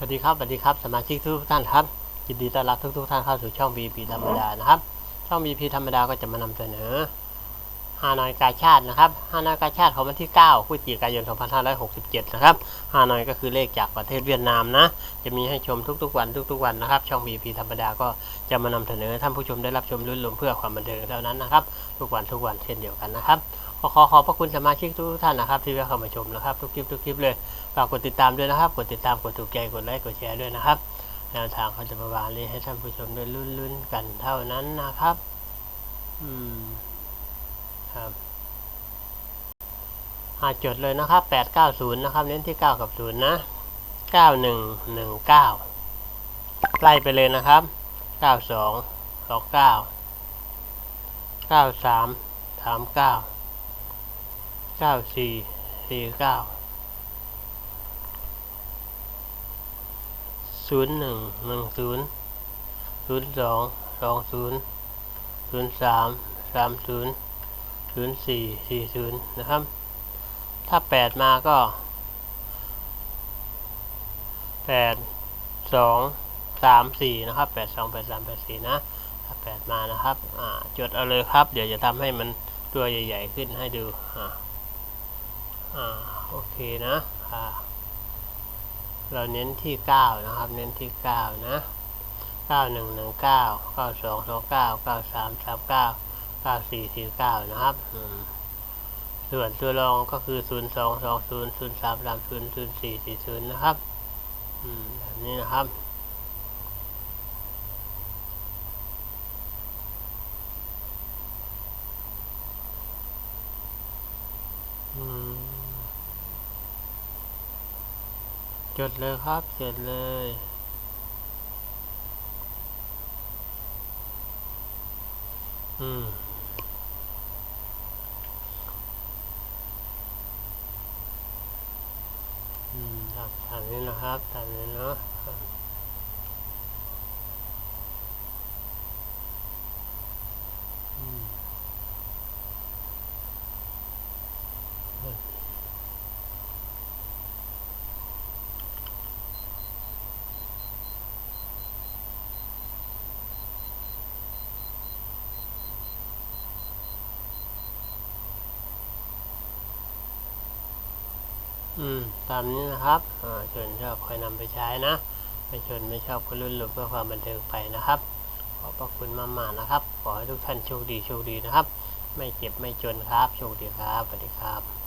สวัสดีครับสวัสดีครับสมาชิกทุกท่านครับยินดีต้อนรับทุกทุกๆท่านเข้าสู่ช่อง BP ธรรมดานะครับ ช่อง BP ธรรมดาก็จะมานำเสนอ ฮานอยกาชาตินะครับฮานอยกาชาติของวันที่9พฤศจิกายน 2567 นะครับฮานอยก็คือเลขจากประเทศเวียดนามนะ จะมีให้ชมทุกๆวันทุกๆวันนะครับ ช่อง BP ธรรมดาก็จะมานำเสนอท่านผู้ชมได้รับชมรื่นรมเพื่อความบันเทิงเท่านั้นนะครับ ทุกวันทุกวันเช่นเดียวกันนะครับขอขอขอบพระคุณสมาชิกทุกท่านนะครับ ที่แวะเข้ามาชมนะครับ ทุกคลิปทุกคลิปเลยฝากกดติดตามด้วยนะครับ กดติดตามกดถูกใจกดไลค์กดแชร์ด้วยนะครับแนวทางเขาจะมาวางเลยให้ท่านผู้ชมได้ลุ้นๆกันเท่านั้นนะครับ อืม ครับอาจดเลยนะครับแปดเก้าศูนย์นะครับ เน้นที่เก้ากับศูนย์นะเก้าหนึ่งหนึ่งเก้าไล่ไปเลยนะครับเก้าสองสองเก้า เก้าสามสามเก้าเก้าสี่สี่เก้าศูนย์สี่สี่ศูนย์นะครับ ถ้าแปดมาก็แปดสองสามสี่นะครับแปดสองแปดสามแปดสี่นะ ถ้าแปดมานะครับ จดเอาเลยครับ เดี๋ยวจะทำให้มันตัวใหญ่ ๆ ขึ้นให้ดู อ่า อ่า โอเคนะ อ่า เราเน้นที่เก้านะครับ เน้นที่เก้านะเก้าหนึ่งหนึ่ง เก้าสี่สี่เก้านะครับส่วนตัวรองก็คือศูนย์สองสองศูนย์ศูนย์สามสามศูนย์ศูนย์สี่สี่ศูนย์นะครับอืมแบบนี้นะครับจดเลยครับจดเลยอืม อืม ตามนี้นะครับตามนี้เนาะอืม อืม ตามนี้นะครับอ่าชนชอบคอยนำไปใช้นะ ไม่ชนไม่ชอบก็รุ่นหลุดเพื่อความบันเทิงไปนะครับ ขอบพระคุณมากๆนะครับ ขอให้ทุกท่านโชคดีโชคดีนะครับ ไม่เจ็บไม่จนครับ โชคดีครับสวัสดีครับ